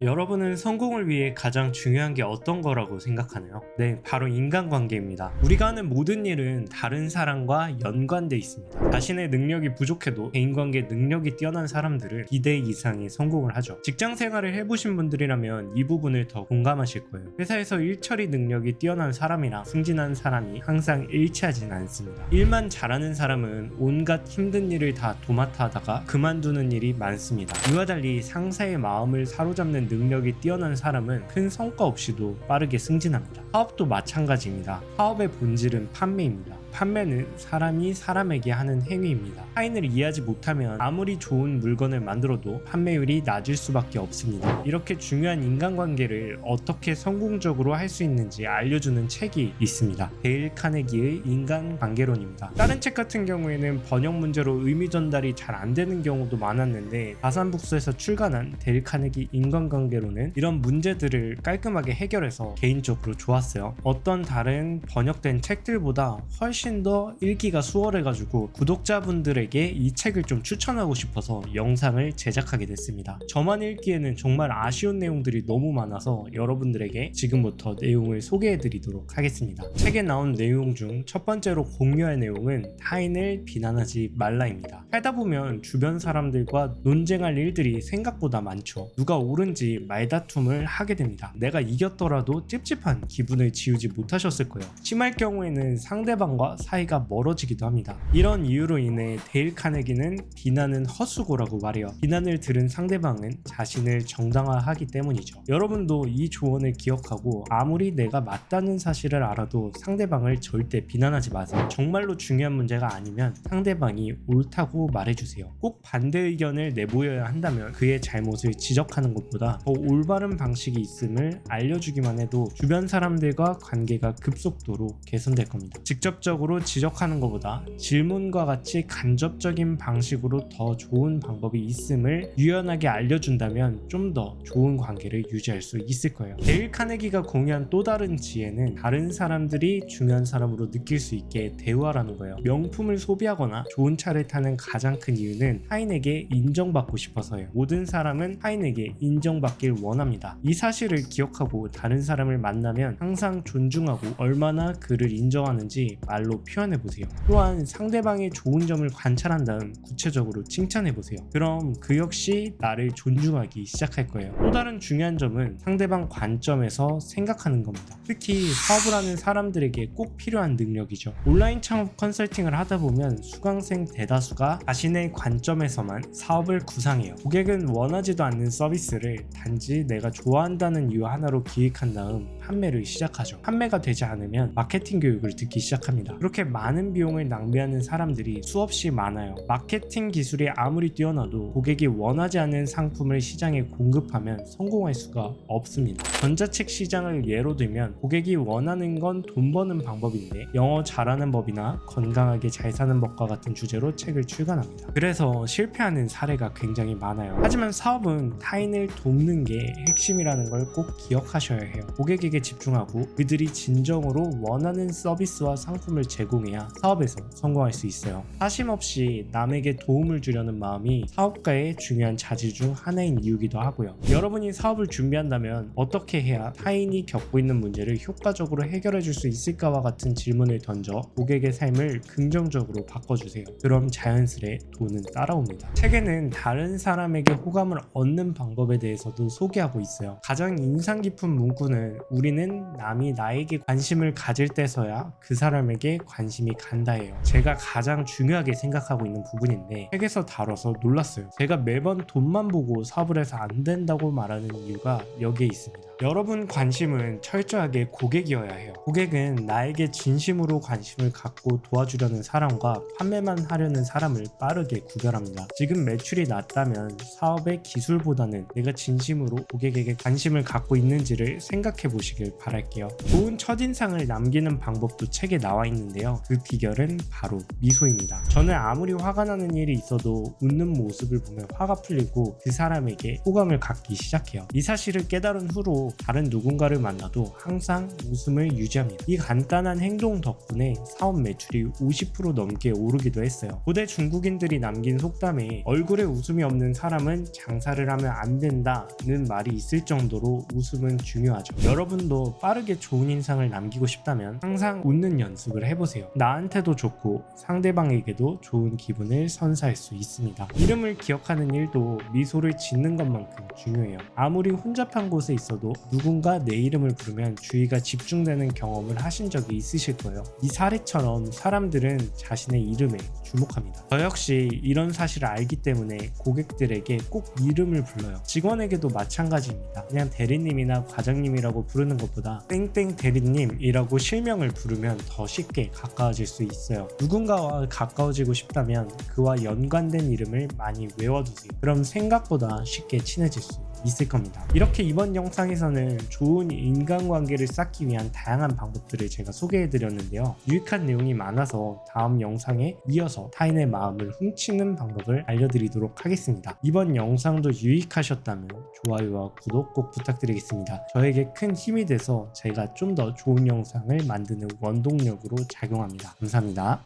여러분은 성공을 위해 가장 중요한 게 어떤 거라고 생각하나요? 네, 바로 인간관계입니다. 우리가 하는 모든 일은 다른 사람과 연관돼 있습니다. 자신의 능력이 부족해도 대인관계 능력이 뛰어난 사람들은 기대 이상의 성공을 하죠. 직장 생활을 해보신 분들이라면 이 부분을 더 공감하실 거예요. 회사에서 일 처리 능력이 뛰어난 사람이랑 승진한 사람이 항상 일치하진 않습니다. 일만 잘하는 사람은 온갖 힘든 일을 다 도맡아 하다가 그만두는 일이 많습니다. 이와 달리 상사의 마음을 사로잡는 능력이 뛰어난 사람은 큰 성과 없이도 빠르게 승진합니다. 사업도 마찬가지입니다. 사업의 본질은 판매입니다. 판매는 사람이 사람에게 하는 행위입니다. 타인을 이해하지 못하면 아무리 좋은 물건을 만들어도 판매율이 낮을 수밖에 없습니다. 이렇게 중요한 인간관계를 어떻게 성공적으로 할 수 있는지 알려주는 책이 있습니다. 데일 카네기의 인간관계론입니다. 다른 책 같은 경우에는 번역 문제로 의미 전달이 잘 안 되는 경우도 많았는데 다산북스에서 출간한 데일 카네기 인간관계론은 이런 문제들을 깔끔하게 해결해서 개인적으로 좋았어요. 어떤 다른 번역된 책들보다 훨씬 더 읽기가 수월해가지고 구독자분들에게 이 책을 좀 추천하고 싶어서 영상을 제작하게 됐습니다. 저만 읽기에는 정말 아쉬운 내용들이 너무 많아서 여러분들에게 지금부터 내용을 소개해드리도록 하겠습니다. 책에 나온 내용 중 첫 번째로 공유할 내용은 타인을 비난하지 말라입니다. 살다 보면 주변 사람들과 논쟁할 일들이 생각보다 많죠. 누가 옳은지 말다툼을 하게 됩니다. 내가 이겼더라도 찝찝한 기분을 지우지 못하셨을 거예요. 심할 경우에는 상대방과 사이가 멀어지기도 합니다. 이런 이유로 인해 데일 카네기는 비난은 헛수고라고 말해요. 비난을 들은 상대방은 자신을 정당화하기 때문이죠. 여러분도 이 조언을 기억하고 아무리 내가 맞다는 사실을 알아도 상대방을 절대 비난하지 마세요. 정말로 중요한 문제가 아니면 상대방이 옳다고 말해주세요. 꼭 반대 의견을 내보여야 한다면 그의 잘못을 지적하는 것보다 더 올바른 방식이 있음을 알려주기만 해도 주변 사람들과 관계가 급속도로 개선될 겁니다. 직접적 으로 지적하는 것보다 질문과 같이 간접적인 방식으로 더 좋은 방법이 있음을 유연하게 알려준다면 좀 더 좋은 관계를 유지할 수 있을 거예요. 데일 카네기가 공유한 또 다른 지혜는 다른 사람들이 중요한 사람으로 느낄 수 있게 대우하라는 거예요. 명품을 소비하거나 좋은 차를 타는 가장 큰 이유는 타인에게 인정받고 싶어서예요. 모든 사람은 타인에게 인정받길 원합니다. 이 사실을 기억하고 다른 사람을 만나면 항상 존중하고 얼마나 그를 인정하는지 말로 표현해 보세요. 또한 상대방의 좋은 점을 관찰한 다음 구체적으로 칭찬해 보세요. 그럼 그 역시 나를 존중하기 시작할 거예요. 또 다른 중요한 점은 상대방 관점에서 생각하는 겁니다. 특히 사업을 하는 사람들에게 꼭 필요한 능력이죠. 온라인 창업 컨설팅을 하다 보면 수강생 대다수가 자신의 관점에서만 사업을 구상해요. 고객은 원하지도 않는 서비스를 단지 내가 좋아한다는 이유 하나로 기획한 다음 판매를 시작하죠. 판매가 되지 않으면 마케팅 교육을 듣기 시작합니다. 그렇게 많은 비용을 낭비하는 사람들이 수없이 많아요. 마케팅 기술이 아무리 뛰어나도 고객이 원하지 않는 상품을 시장에 공급하면 성공할 수가 없습니다. 전자책 시장을 예로 들면 고객이 원하는 건 돈 버는 방법인데 영어 잘하는 법이나 건강하게 잘 사는 법과 같은 주제로 책을 출간합니다. 그래서 실패하는 사례가 굉장히 많아요. 하지만 사업은 타인을 돕는 게 핵심이라는 걸 꼭 기억하셔야 해요. 고객에게 집중하고 그들이 진정으로 원하는 서비스와 상품을 제공해야 사업에서 성공할 수 있어요. 사심 없이 남에게 도움을 주려는 마음이 사업가의 중요한 자질 중 하나인 이유기도 하고요. 여러분이 사업을 준비한다면 어떻게 해야 타인이 겪고 있는 문제를 효과적으로 해결해 줄 수 있을까와 같은 질문을 던져 고객의 삶을 긍정적으로 바꿔주세요. 그럼 자연스레 돈은 따라옵니다. 책에는 다른 사람에게 호감을 얻는 방법에 대해서도 소개하고 있어요. 가장 인상 깊은 문구는 우리는 남이 나에게 관심을 가질 때서야 그 사람에게 관심이 간다예요. 제가 가장 중요하게 생각하고 있는 부분인데 책에서 다뤄서 놀랐어요. 제가 매번 돈만 보고 사업을 해서 안 된다고 말하는 이유가 여기에 있습니다. 여러분 관심은 철저하게 고객이어야 해요. 고객은 나에게 진심으로 관심을 갖고 도와주려는 사람과 판매만 하려는 사람을 빠르게 구별합니다. 지금 매출이 낮다면 사업의 기술보다는 내가 진심으로 고객에게 관심을 갖고 있는지를 생각해 보시길 바랄게요. 좋은 첫인상을 남기는 방법도 책에 나와 있는데요. 그 비결은 바로 미소입니다. 저는 아무리 화가 나는 일이 있어도 웃는 모습을 보면 화가 풀리고 그 사람에게 호감을 갖기 시작해요. 이 사실을 깨달은 후로 다른 누군가를 만나도 항상 웃음을 유지합니다. 이 간단한 행동 덕분에 사업 매출이 50% 넘게 오르기도 했어요. 고대 중국인들이 남긴 속담에 얼굴에 웃음이 없는 사람은 장사를 하면 안 된다는 말이 있을 정도로 웃음은 중요하죠. 여러분도 빠르게 좋은 인상을 남기고 싶다면 항상 웃는 연습을 해보세요. 나한테도 좋고 상대방에게도 좋은 기분을 선사할 수 있습니다. 이름을 기억하는 일도 미소를 짓는 것만큼 중요해요. 아무리 혼잡한 곳에 있어도 누군가 내 이름을 부르면 주의가 집중되는 경험을 하신 적이 있으실 거예요. 이 사례처럼 사람들은 자신의 이름에 주목합니다. 저 역시 이런 사실을 알기 때문에 고객들에게 꼭 이름을 불러요. 직원에게도 마찬가지입니다. 그냥 대리님이나 과장님이라고 부르는 것보다 땡땡 대리님이라고 실명을 부르면 더 쉽게 가까워질 수 있어요. 누군가와 가까워지고 싶다면 그와 연관된 이름을 많이 외워두세요. 그럼 생각보다 쉽게 친해질 수 있을 겁니다. 이렇게 이번 영상에서는 좋은 인간관계를 쌓기 위한 다양한 방법들을 제가 소개해 드렸는데요. 유익한 내용이 많아서 다음 영상에 이어서 타인의 마음을 훔치는 방법을 알려드리도록 하겠습니다. 이번 영상도 유익하셨다면 좋아요와 구독 꼭 부탁드리겠습니다. 저에게 큰 힘이 돼서 제가 좀 더 좋은 영상을 만드는 원동력으로 작용합니다. 감사합니다.